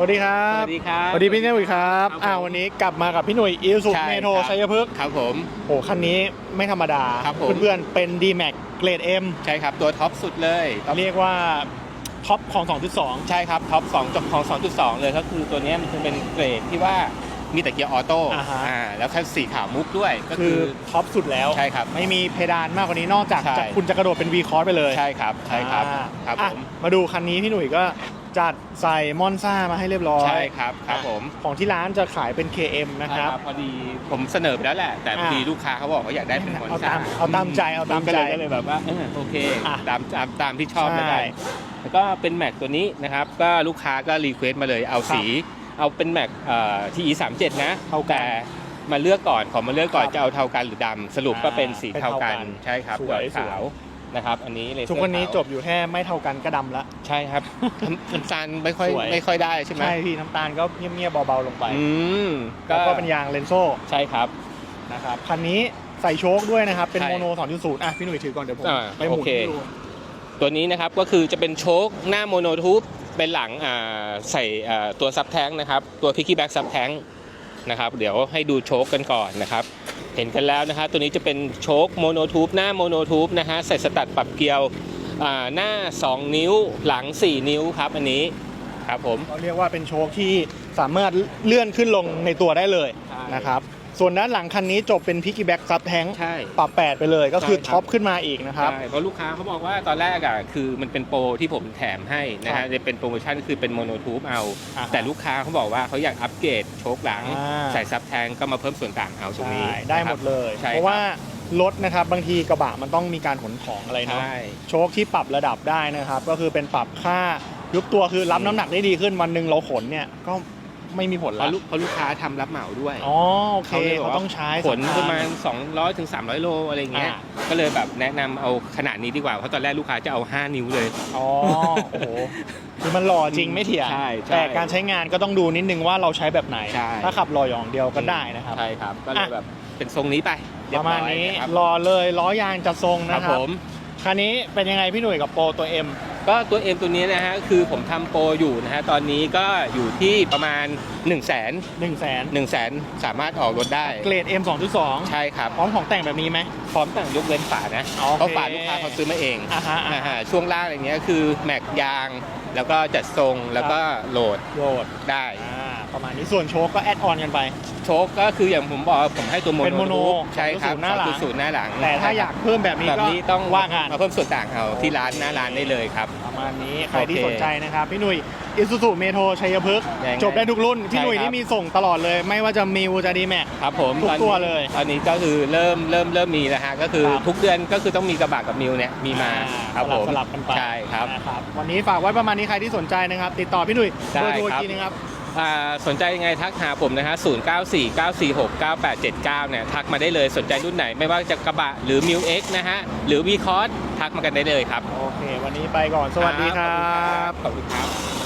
วัสดีครับสวัสดีครับสวัสดีพี่หนุ่ยครับครับอ่าผมวันนี้กลับมากับพี่หนุ่ยอีสุใช่เมโทรครับ ชัยพฤกษ์ครับผม โอ้คันนี้ไม่ธรรมดาครับผม เพื่อนๆเป็น D Max เกรด M ใช่ครับ ตัวท็อปสุดเลยเรียกว่าท็อปของ 2.2 ใช่ครับ ท็อป2จบของ 2.2 เลยก็คือตัวเนี้ยมันจะเป็นเกรดที่ว่ามีแต่เกียร์ออโต้อ่าฮะ อ่าแล้วคันสีขาวมุกด้วยก็คืคืออท็อปสุดแล้ว ใช่ครับ ไม่มีเพดานมากกว่านี้นอกจากใช่ จะคุณจะกระโดดเป็น V Cross ไปเลยใช่ครับใช่ครับอ่าครับอะผม มาดูคันนี้พี่หนุ่ยก็ จัดใส่มอนซ่ามาให้เรียบร้อยใช่ครับครับผม ของที่ร้านจะขายเป็น KM นะครับ พอดีผมเสนอไปแล้วแหละ แต่พอดีอ่าลูกค้าเขาบอกเขาอยากได้เป็นมอนเอาซ่าตามเอาตามใจเอาตามใจก็เลยแบบว่าเออโอเคอะ ตามตามตามที่ชอบใช่ไม่ได้แล้วก็เป็นแม็กตัวนี้นะครับ ก็ลูกค้าก็รีเควสต์มาเลยเอาสี เอาเป็นแม็กเอ่อทีสามเจ็ดนะเท่ากันแต่มาเลือกก่อนขอมาเลือกก่อนครับจะเอาเท่ากันหรือดำสรุปก็เป็นสีเป็นเท่าเท่ากักันนใช่ครับสวยขาว นะครับ อันนี้เลยทุกวันนี้จบอยู่แค่ไม่เท่ากันก็ดำละ ใช่ครับน้ำน้ำตาลไม่ค่อยสวย ไม่ค่อยได้ใช่ไหมใช่พี่น้ำตาลก็เงียบๆเบาๆลงไปอืมแล้วก็เป็นยางเลนโซ่ใช่ครับ นะครับคันนี้ใส่โชคด้วยนะครับ เป็นใช่โมโน2.0อะพี่หนุ่ยถือก่อนเดี๋ยวผมอ่าไปหมุนโอเค ให้ดูตัวนี้นะครับก็คือจะเป็นโชคหน้าโมโนทูบเป็นหลังอ่าใส่อ่าตัวซับแท้งนะครับ ตัวพิกกี้แบ็กซับแท้ง นะครับ เดี๋ยวให้ดูโชคกันก่อนนะครับ เห็นกันแล้วนะครับตัวนี้จะเป็นโชคโมโนทูบหน้าโมโนทูบนะฮะใส่สตัดปรับเกลียวหน้า 2 นิ้วหลัง 4 นิ้วครับอันนี้ครับผมเขาเรียกว่าเป็นโชคที่สามารถเลื่อนขึ้นลงในตัวได้เลยนะครับ ส่วนด้านหลังคันนี้จบเป็นพิกกี้แบ็กซับแทงใช่ ปรับ8ไปเลยก็คือใช่ครับ ท็อปขึ้นมาอีกนะครับ ใช่เพราะลูกค้าเขาบอกว่าตอนแรกอะคือมันเป็นโปรที่ผมแถมให้นะครัฮะบจะเป็นโปรโมชั่นคือเป็นโมโนทูบเอา อ่าฮะแต่ลูกค้าเขาบอกว่าเขาอยากอัปเกรดโชคหลังอ่า ใส่ซับแทงก็มาเพิ่มส่วนต่างเอาตรงนี้ใช่ได้หมดเลยใช่เพราะว่ารถนะครับบางทีกระบะมันต้องมีการขนของอะไรใช่เนาะโชคที่ปรับระดับได้นะครับ ก็คือเป็นปรับค่ายุบตัวคือรับน้ำหนักได้ดีขึ้นวันหนึ่งเราขนเนี่ยก็ ไม่มีผลเพละราะลูกเพราะลูกค้าทำรับเหมาด้วย อ๋อโอเคเขาเลยบอกเขาว่า ต้องใช้ขนสำคัญ ประมาณ 200ถึง300 โลอะไรเงี้ยอ่า ก็เลยแบบแนะนำเอาขนาดนี้ดีกว่า เพราะตอนแรกลูกค้าจะเอา 5 นิ้วเลย อ๋อโอ้โหคือมันหล่อจริงไม่เถียงใช่ใช่แต่การใช้งานก็ต้องดูนิดนึงว่าเราใช้แบบไหน ใช่ ถ้าขับหล่ออย่างเดียวก็ได้นะครับ ใช่ครับ ก็เลยอะ แบบเป็นทรงนี้ไปเยปบระมาณอยนี้ครับหล่อเลยล้อยางจะทรงครันะบคผรับม คันนี้เป็นยังไงพี่หนุ่ยกับโปรตัว M ก็ตัว M ตัวนี้นะฮะคือผมทำโปรอยู่นะฮะตอนนี้ก็อยู่ที่ประมาณ 1 0 0 0 0 0 1 0 0 0 0แสน1 0 0 0 0 0 สามารถออกรถได้ เกรด M 2.2 ใช่ครับ พร้อมของแต่งแบบนี้ไหม พร้อมแต่งยกเว้นฝานะโอเค เพราะฝาลูกค้าเขาซื้อมาเองอ่าฮะอ่าอ่าฮะฮะช่วงล่างอะไรเงี้ยคือแม็กยาง แล้วก็จัดทรงแล้วก็โหลดโยดได้ อ่า ประมาณนี้ส่วนโชคก็แอดออนกันไป โชคก็คืออย่างผมบอกว่าผมให้ตัวโมโนเป็นโมโนใช่ครับ2.0หน้าหลัง2.0หน้าหลัง แต่ถ้าอยากเพิ่มแบบนี้แบบก็นี้ต้องว่ากันมาเพิ่มส่วนต่างเอาที่ร้านหน้าร้านได้เลยครับ ประมาณนี้ใครที่โอเคสนใจนะครับพี่หนุ่ยอิสุสุเมโทรชัยพฤกษ์ยังไงจบได้ทุกรุ่น พี่หนุ่ยใช่ครับนี่มีส่งตลอดเลย ไม่ว่าจะมิวจะดีแม็กครับผมทุกตอนนี้ตัวเลยตอนนี้ก็คือเริ่มเริ่มเริ่มมีแล้วฮะก็คือครับทุกเดือนก็คือต้องมีกระบะกับมิวเนี่ยมีมาครับสลัผบมสลับกันไปใช่ครับนะครับวันนี้ฝากไว้ประมาณนี้ใครที่สนใจนะครับ ติดต่อพี่หนุ่ยได้เบอร์โทรอีครักบทีนึงครับอ่า สนใจยังไงทักหาผมนะฮะ 0 9 4 9 4 6 9 8 7 9 เนี่ย ทักมาได้เลยสนใจรุ่นไหน ไม่ว่าจะกระบะหรือ m ิ X นะฮะ หรือ V c o s ทักมากันได้เลยครับ โอเค วันนี้ไปก่อน สวัสดีครับ ขอบคุณครับ